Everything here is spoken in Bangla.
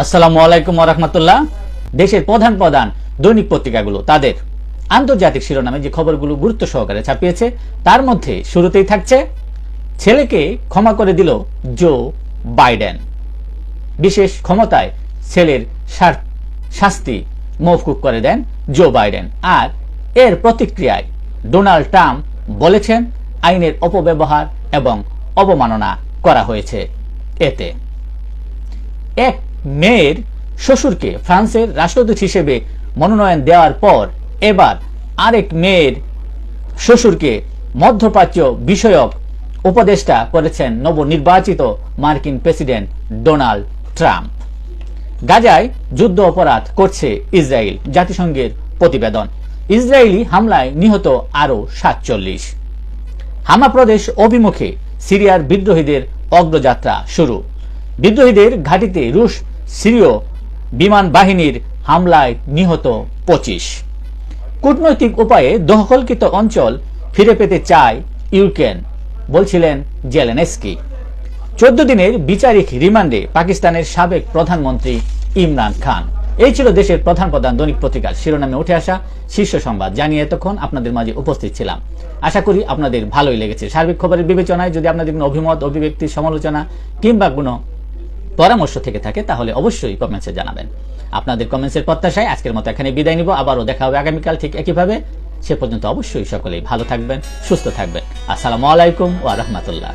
আসসালামু আলাইকুম রহমতুল্লাহ। দেশের প্রধান প্রধান দৈনিক পত্রিকাগুলো, তাদের আন্তর্জাতিক শিরোনামে যে খবরগুলো গুরুত্ব সহকারে ছাপিয়েছে, তার মধ্যে শুরুতেই থাকছে, ছেলেকে ক্ষমা করে দিল জো বাইডেন। বিশেষ ক্ষমতায় ছেলের শাস্তি মৌকুব করে দেন জো বাইডেন। আর এর প্রতিক্রিয়ায় ডোনাল্ড ট্রাম্প বলেছেন, আইনের অপব্যবহার এবং অবমাননা করা হয়েছে এতে। এক মেয়ের শ্বশুরকে ফ্রান্সের রাষ্ট্রদূত হিসেবে মনোনয়ন দেওয়ার পর এবার আরেক মেয়ের শ্বশুরকে মধ্যপ্রাচ্য বিষয়ক উপদেষ্টা করেছেন নবনির্বাচিত মার্কিন প্রেসিডেন্ট ডোনাল্ড ট্রাম্প। গাজায় যুদ্ধ অপরাধ করছে ইসরায়েল, জাতিসংঘের প্রতিবেদন। ইসরায়েলি হামলায় নিহত আরও সাতচল্লিশ। হামা প্রদেশ অভিমুখে সিরিয়ার বিদ্রোহীদের অগ্রযাত্রা শুরু। বিদ্রোহীদের ঘাঁটিতে রুশ সিরীয় বিমান বাহিনীর হামলায় নিহত পঁচিশ। কূটনৈতিক উপায়ে দখলকৃত অঞ্চল ফিরে পেতে চায় ইউক্রেন, বলছিলেন জেলেনেস্কি। চোদ্দ দিনের বিচারিক রিমান্ডে পাকিস্তানের সাবেক প্রধানমন্ত্রী ইমরান খান। এই ছিল দেশের প্রধান প্রধান দৈনিক পত্রিকার শিরোনামে উঠে আসা শীর্ষ সংবাদ। জানিয়ে এতক্ষণ আপনাদের মাঝে উপস্থিত ছিলাম। আশা করি আপনাদের ভালোই লেগেছে। সার্বিক খবরের বিবেচনায় যদি আপনাদের কোনো অভিমত, অভিব্যক্তি, সমালোচনা কিংবা কোনো পরামর্শ থেকে থাকে, তাহলে অবশ্যই কমেন্টসে জানাবেন। আপনাদের কমেন্টসের প্রত্যাশায় আজকের মতো এখানে বিদায় নিব। আবারও দেখা হবে আগামীকাল ঠিক একইভাবে। সে পর্যন্ত অবশ্যই সকলেই ভালো থাকবেন, সুস্থ থাকবেন। আসসালামু আলাইকুম ওয়া রাহমাতুল্লাহ।